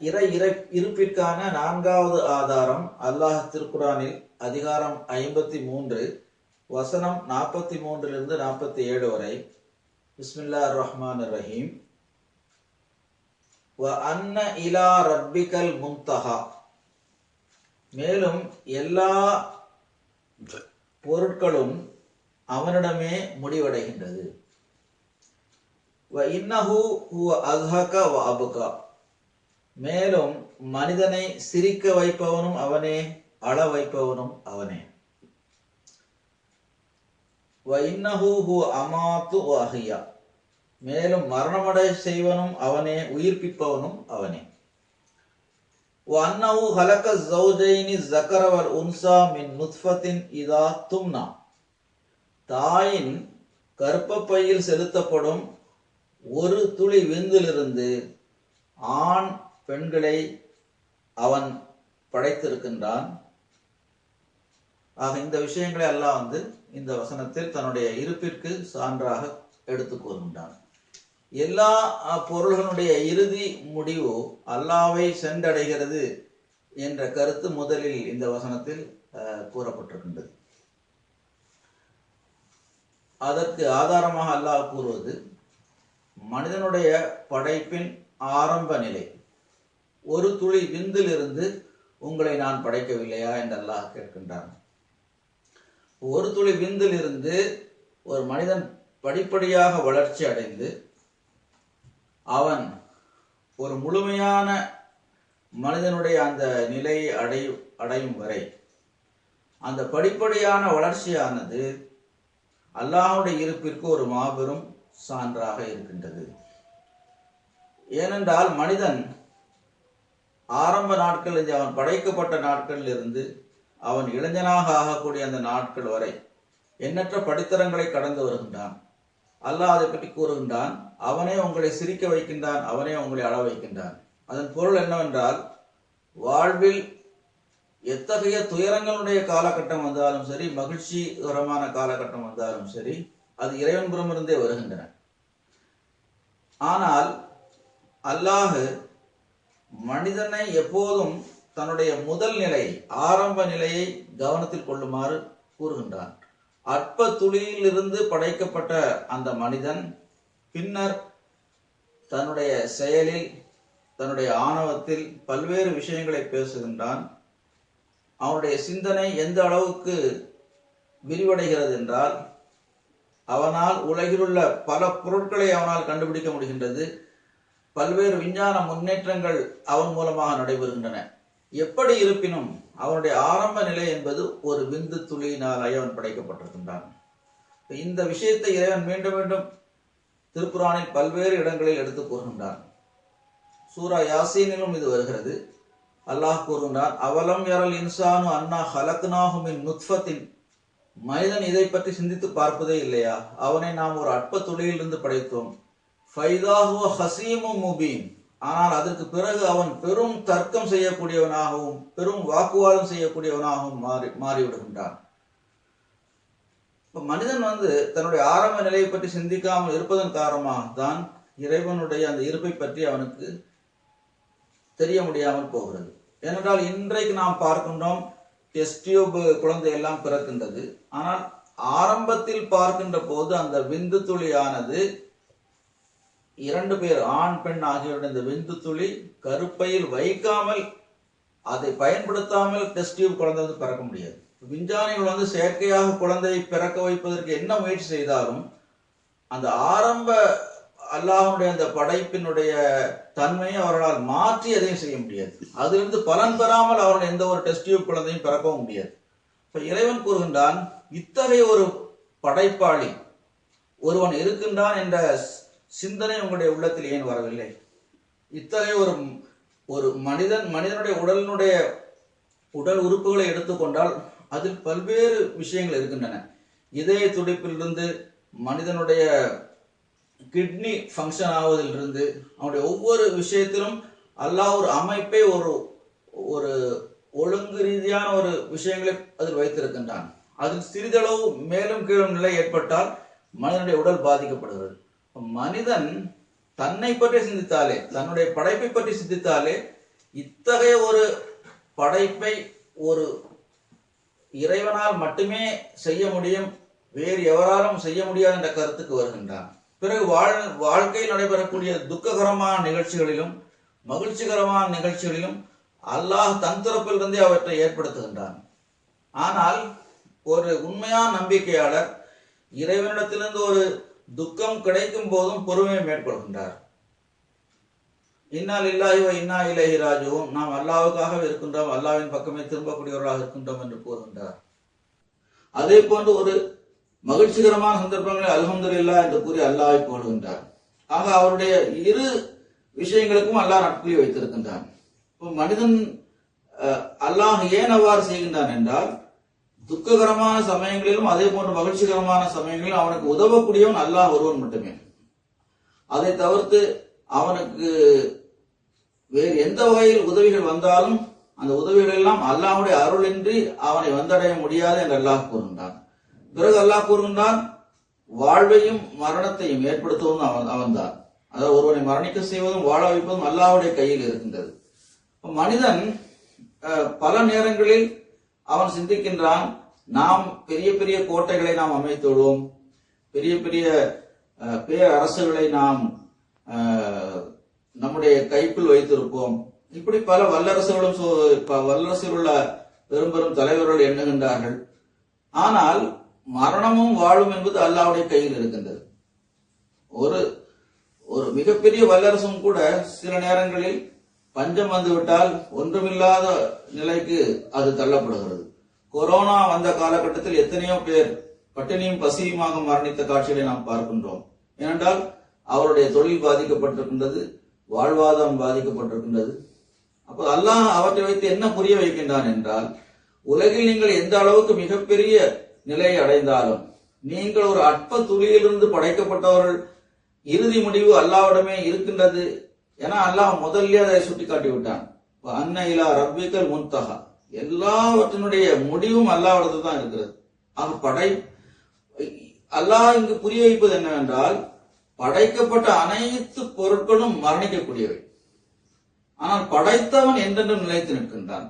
இறை இறை இருப்பிற்கான நான்காவது ஆதாரம் அல்லாஹ் திருக்குறானில் அதிகாரம் ஐம்பத்தி மூன்று வசனம் நாற்பத்தி மூன்றிலிருந்து நாற்பத்தி ஏழு வரை. பிஸ்மில்லா ரஹ்மான் ரஹீம். வ அன்ன இலா ரப்பிகல் மும்தஹா. மேலும் எல்லா பொருட்களும் அவனிடமே முடிவடைகின்றது. வ இன்னஹு ஹுவ அஸ்ஹக வ அபுகா. மேலும் மனிதனை சிரிக்க வைப்பவனும் அவனே அழ வைப்பவனும் அவனே வ இன்னஹு ஹுவ அமாத்து வ அஹியா மேலும் மரணமடை செய்வனும் அவனே உயிர்ப்பிப்பவனும் அவனே وأنه خلق الزوجين الذكر والأنثى من نطفة إذا تمنى தாயின் கர்ப்பப்பையில் செலுத்தப்படும் ஒரு துளி விந்திலிருந்து ஆண் பெண்களை அவன் படைத்திருக்கின்றான். ஆக இந்த விஷயங்களை எல்லாம் வந்து இந்த வசனத்தில் தன்னுடைய இருப்பிற்கு சான்றாக எடுத்து கூறுகின்றான். எல்லா பொருள்களுடைய இறுதி முடிவு அல்லாவை சென்றடைகிறது என்ற கருத்து முதலில் இந்த வசனத்தில் கூறப்பட்டிருக்கின்றது. அதற்கு ஆதாரமாக அல்லாஹ் கூறுவது மனிதனுடைய படைப்பின் ஆரம்ப நிலை ஒரு துளி விந்திலிருந்து உங்களை நான் படைக்கவில்லையா என்று அல்லாஹ் கேட்கின்றான். ஒரு துளி விந்திலிருந்து ஒரு மனிதன் படிப்படியாக வளர்ச்சி அடைந்து அவன் ஒரு முழுமையான மனிதனுடைய அந்த நிலையை அடை அடையும் வரை அந்த படிப்படியான வளர்ச்சியானது அல்லாஹுடைய இருப்பிற்கு ஒரு மாபெரும் சான்றாக இருக்கின்றது. ஏனென்றால் மனிதன் ஆரம்ப நாட்கள் அவன் படைக்கப்பட்ட நாட்களில் இருந்து அவன் இளைஞனாக ஆகக்கூடிய அந்த நாட்கள் வரை எண்ணற்ற படித்தரங்களை கடந்து வருகின்றான். அல்லாஹ் அதை பற்றி கூறுகின்றான் அவனே உங்களை சிரிக்க வைக்கின்றான் அவனே உங்களை அள வைக்கின்றான். அதன் பொருள் என்னவென்றால் வாழ்வில் எத்தகைய துயரங்களுடைய காலகட்டம் வந்தாலும் சரி மகிழ்ச்சிகரமான காலகட்டம் வந்தாலும் சரி அது இறைவன்புறமிருந்தே வருகின்றன. ஆனால் அல்லாஹ் மனிதனை எப்போதும் தன்னுடைய முதல் நிலை ஆரம்ப நிலையை கவனத்தில் கொள்ளுமாறு கூறுகின்றான். அற்ப துளியிலிருந்து படைக்கப்பட்ட அந்த மனிதன் பின்னர் தன்னுடைய செயலில் தன்னுடைய ஆணவத்தில் பல்வேறு விஷயங்களை பேசுகின்றான். அவனுடைய சிந்தனை எந்த அளவுக்கு விரிவடைகிறது என்றால் அவனால் உலகிலுள்ள பல பொருட்களை அவனால் கண்டுபிடிக்க முடிகின்றது. பல்வேறு விஞ்ஞான முன்னேற்றங்கள் அவன் மூலமாக நடைபெறுகின்றன. எப்படி இருப்பினும் அவனுடைய ஆரம்ப நிலை என்பது ஒரு விந்து துளியினாலே அவன் படைக்கப்பட்டிருக்கின்றான். இந்த விஷயத்தை இறைவன் மீண்டும் மீண்டும் திருக்குறானில் பல்வேறு இடங்களில் எடுத்து கூறுகின்றான். சூரா யாசீனிலும் இது வருகிறது. அல்லாஹ் கூறுகின்றான் அவலம் யரல் இன்சானு அன்னா ஹலக்னாகுமின் நுத்ஃபத்தின்? மனிதன் இதை பற்றி சிந்தித்து பார்ப்பதே இல்லையா? அவனை நாம் ஒரு அற்ப துளியிலிருந்து படைத்தோம். ஃபைதாஹுவ ஹசீமு முபீன். ஆனால் அதற்கு பிறகு அவன் பெரும் தர்க்கம் செய்யக்கூடியவனாகவும் பெரும் வாக்குவாதம் செய்யக்கூடியவனாகவும் மாறி மாறிவிடுகின்றான். இப்ப மனிதன் வந்து தன்னுடைய ஆரம்ப நிலையை பற்றி சிந்திக்காமல் இருப்பதன் காரணமாகத்தான் இறைவனுடைய அந்த இருப்பை பற்றி அவனுக்கு தெரிய முடியாமல் போகிறது. ஏனென்றால் இன்றைக்கு நாம் பார்க்கின்றோம் டெஸ்ட் டியூப் குழந்தை எல்லாம் பிறக்கின்றது. ஆனால் ஆரம்பத்தில் பார்க்கின்ற போது அந்த விந்து துளியானது இரண்டு பேர் ஆண் பெண் ஆகியோருடைய இந்த விந்து துளி கருப்பையில் வைக்காமல் அதை பயன்படுத்தாமல் டெஸ்ட் டியூப் குழந்தை வந்து பிறக்க முடியாது. விஞ்ஞானிகள் வந்து செயற்கையாக குழந்தையை பிறக்க வைப்பதற்கு என்ன முயற்சி செய்தாலும் அந்த ஆரம்ப அல்லாஹனுடைய அந்த படைப்பினுடைய தன்மையை அவர்களால் மாற்றி எதையும் செய்ய முடியாது. அதிலிருந்து பலன் பெறாமல் அவர்கள் எந்த ஒரு டெஸ்ட் டியூப் குழந்தையும் பிறக்கவும் முடியாது. இப்போ இறைவன் கூறுகின்றான் இத்தகைய ஒரு படைப்பாளி ஒருவன் இருக்கின்றான் என்ற சிந்தனை உங்களுடைய உள்ளத்தில் ஏன் வரவில்லை? இத்தகைய ஒரு ஒரு மனிதன் மனிதனுடைய உடலினுடைய உடல் உறுப்புகளை எடுத்துக்கொண்டால் அதில் பல்வேறு விஷயங்கள் இருக்கின்றன. இதய துடிப்பிலிருந்து மனிதனுடைய கிட்னி ஃபங்க்ஷன் ஆவதிலிருந்து அவனுடைய ஒவ்வொரு விஷயத்திலும் அல்லாஹ் ஒரு அமைப்பை ஒரு ஒரு ஒழுங்கு ரீதியான ஒரு விஷயங்களை அதில் வைத்திருக்கின்றான். அதில் சிறிதளவு மேலும் கீழும் நிலை ஏற்பட்டால் மனிதனுடைய உடல் பாதிக்கப்படுகிறது. மனிதன் தன்னை பற்றி சிந்தித்தாலே தன்னுடைய படைப்பை பற்றி சிந்தித்தாலே இத்தகைய ஒரு படைப்பை ஒரு இறைவனால் மட்டுமே செய்ய முடியும் வேறு எவராலும் செய்ய முடியாது என்ற கருத்துக்கு வருகின்றான். பிறகு வாழ் வாழ்க்கையில் நடைபெறக்கூடிய துக்ககரமான நிகழ்ச்சிகளிலும் மகிழ்ச்சிகரமான நிகழ்ச்சிகளிலும் அல்லாஹ் தன் தரப்பிலிருந்தே அவற்றை ஏற்படுத்துகின்றான். ஆனால் ஒரு உண்மையான நம்பிக்கையாளர் இறைவனிடத்திலிருந்து ஒரு துக்கம் கிடைக்கும் போதும் பொறுமையை மேற்கொள்கின்றார். இன்னால் இல்லாஹிவ இன்னா இலஹி ராஜுவும் நாம் அல்லாவுக்காக இருக்கின்றோம் அல்லாவின் பக்கமே திரும்பக்கூடியவர்களாக இருக்கின்றோம் என்று கூறுகின்றார். அதே போன்று ஒரு மகிழ்ச்சிகரமான சந்தர்ப்பங்களில் இல்லா என்று கூறி அல்லாவை போடுகின்றார். ஆக அவருடைய இரு விஷயங்களுக்கும் அல்லாஹ் நட்புலி வைத்திருக்கின்றான். இப்போ மனிதன் அஹ், அல்லாஹ் ஏன் அவ்வாறு செய்கின்றான் என்றால் துக்ககரமான சமயங்களிலும் அதே போன்ற மகிழ்ச்சிகரமான சமயங்களிலும் அவனுக்கு உதவக்கூடியவன் அல்லாஹ் ஒருவன் மட்டுமே. அதை தவிர்த்து அவனுக்கு வேறு எந்த வகையில் உதவிகள் வந்தாலும் அந்த உதவிகள் எல்லாம் அல்லாஹுடைய அருளின்றி அவனை வந்தடைய முடியாது என்று அல்லாஹ் கூறுகின்றான். பிறகு அல்லாஹ் கூறுகின்றான் வாழ்வையும் மரணத்தையும் ஏற்படுத்துவதும் அவன் அவன்தான். அதாவது ஒருவனை மரணிக்க செய்வதும் வாழ வைப்பதும் அல்லாஹுடைய கையில் இருக்கின்றது. மனிதன் பல நேரங்களில் அவன் சிந்திக்கின்றான் நாம் பெரிய பெரிய கோட்டைகளை நாம் அமைத்துள்ளோம். பெரிய பெரிய பேரரசுகளை நாம் நம்முடைய கைக்குள் வைத்திருப்போம். இப்படி பல வல்லரசுகளும் வல்லரசில் உள்ள பெரும் பெரும் தலைவர்கள் எண்ணுகின்றார்கள். ஆனால் மரணமும் வாழும் என்பது அல்லாவுடைய கையில் இருக்கின்றது. ஒரு ஒரு மிகப்பெரிய வல்லரசும் கூட சில நேரங்களில் பஞ்சம் வந்துவிட்டால் ஒன்றுமில்லாத நிலைக்கு அது தள்ளப்படுகிறது. கொரோனா வந்த காலகட்டத்தில் எத்தனையோ பேர் பட்டினியும் பசியுமாக மரணித்த காட்சிகளை நாம் பார்க்கின்றோம். ஏனென்றால் அவருடைய தொழில் பாதிக்கப்பட்டிருக்கின்றது வாழ்வாதாரம் பாதிக்கப்பட்டிருக்கின்றது. அப்போ அல்லாஹ் அவற்றை வைத்து என்ன புரிய வைக்கின்றான் என்றால் உலகில் நீங்கள் எந்த அளவுக்கு மிகப்பெரிய நிலையை அடைந்தாலும் நீங்கள் ஒரு அற்ப துளியிலிருந்து படைக்கப்பட்டவர்கள் இறுதி முடிவு அல்லாவிடமே இருக்கின்றது ஏன்னா அல்லாஹ் முதல்ல அதை சுட்டி காட்டி விட்டான் அன்ன இலா ரப்பிக்கல் முன்தகா எல்லாவற்றினுடைய முடிவும் அல்லாவிடத்து தான் இருக்கிறது. ஆக படை அல்லாஹ் இங்கு புரிய வைப்பது என்னவென்றால் படைக்கப்பட்ட அனைத்து பொருட்களும் மரணிக்கக்கூடியவை. ஆனால் படைத்தவன் என்றென்றும் நிலைத்து நிற்கின்றான்.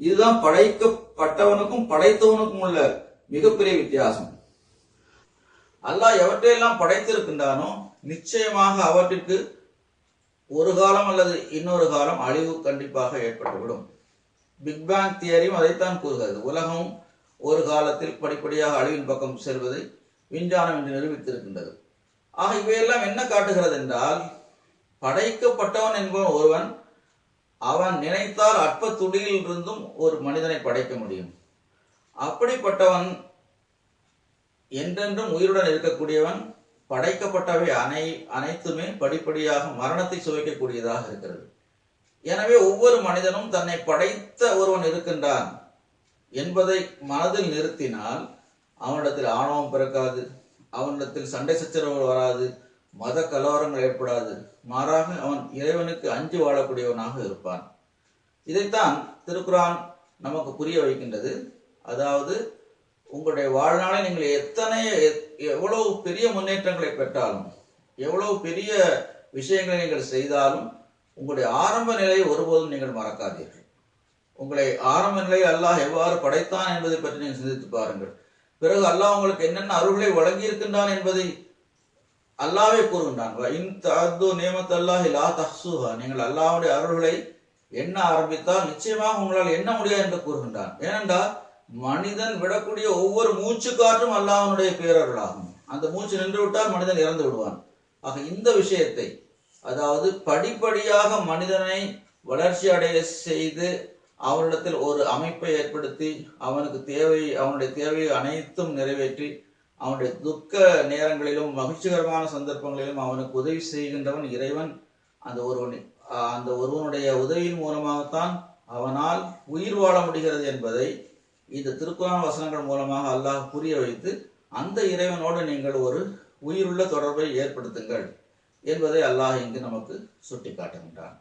இதுதான் படைக்கப்பட்டவனுக்கும் படைத்தவனுக்கும் உள்ள மிகப்பெரிய வித்தியாசம். அல்லாஹ் எவற்றையெல்லாம் படைத்திருக்கின்றானோ நிச்சயமாக அவற்றிற்கு ஒரு காலம் அல்லது இன்னொரு காலம் அழிவு கண்டிப்பாக ஏற்பட்டுவிடும். பிக் பேங் தியரியும் அதைத்தான் கூறுகிறது. உலகம் ஒரு காலத்தில் படிப்படியாக அழிவின் பக்கம் செல்வதை விஞ்ஞானம் என்று நிரூபித்திருக்கின்றது. ஆக இவையெல்லாம் என்ன காட்டுகிறது என்றால் படைக்கப்பட்டவன் என்பவன் ஒருவன் அவன் நினைத்தால் அற்ப துளியில் இருந்தும் ஒரு மனிதனை படைக்க முடியும். அப்படிப்பட்டவன் என்றென்றும் உயிருடன் இருக்கக்கூடியவன் படைக்கப்பட்டவை அனை அனைத்துமே படிப்படியாக மரணத்தை சுவைக்கக்கூடியதாக இருக்கிறது. எனவே ஒவ்வொரு மனிதனும் தன்னை படைத்த ஒருவன் இருக்கின்றான் என்பதை மனதில் நிறுத்தினால் அவனிடத்தில் ஆணவம் பிறக்காது அவனிடத்தில் சண்டை சச்சரவுகள் வராது மத கலவரங்கள் ஏற்படாது. மாறாக அவன் இறைவனுக்கு அஞ்சு வாழக்கூடியவனாக இருப்பான். இதைத்தான் திருக்குரான் நமக்கு புரிய வைக்கின்றது. அதாவது உங்களுடைய வாழ்நாளை நீங்கள் எத்தனை எத்- எவ்வளவு பெரிய முன்னேற்றங்களை பெற்றாலும் எவ்வளவு பெரிய விஷயங்களை நீங்கள் செய்தாலும் உங்களுடைய ஆரம்ப நிலையை ஒருபோதும் நீங்கள் மறக்காதீர்கள். உங்களை ஆரம்ப நிலை அல்லாஹ் எவ்வாறு படைத்தான் என்பதை பற்றி நீங்கள் சிந்தித்து பாருங்கள். பிறகு அல்லாஹ் உங்களுக்கு என்னென்ன அருள்களை வழங்கி இருக்கின்றான் என்பதை அல்லாவே கூறுகின்றான். நீங்கள் அல்லாவுடைய அருள்களை எண்ண ஆரம்பித்தால் நிச்சயமாக உங்களால் எண்ண முடியாது என்று கூறுகின்றான். ஏனென்றால் மனிதன் விடக்கூடிய ஒவ்வொரு மூச்சு காற்றும் அல்லாஹனுடைய பேரர்களாகும் அந்த மூச்சு நின்று விட்டால் மனிதன் இறந்து விடுவான். ஆக இந்த விஷயத்தை அதாவது படிப்படியாக மனிதனை வளர்ச்சி அடைய செய்து அவனிடத்தில் ஒரு அமைப்பை ஏற்படுத்தி அவனுக்கு தேவை அவனுடைய தேவையை அனைத்தும் நிறைவேற்றி அவனுடைய துக்க நேரங்களிலும் மகிழ்ச்சிகரமான சந்தர்ப்பங்களிலும் அவனுக்கு உதவி செய்கின்றவன் இறைவன். அந்த ஒருவன் அந்த ஒருவனுடைய உதவியின் மூலமாகத்தான் அவனால் உயிர் வாழ முடிகிறது என்பதை இந்த திருக்குறான் வசனங்கள் மூலமாக அல்லாஹ் புரிய வைத்து அந்த இறைவனோடு நீங்கள் ஒரு உயிருள்ள தொடர்பை ஏற்படுத்துங்கள் என்பதை அல்லாஹ் இங்கு நமக்கு சுட்டிக்காட்டுகின்றான்.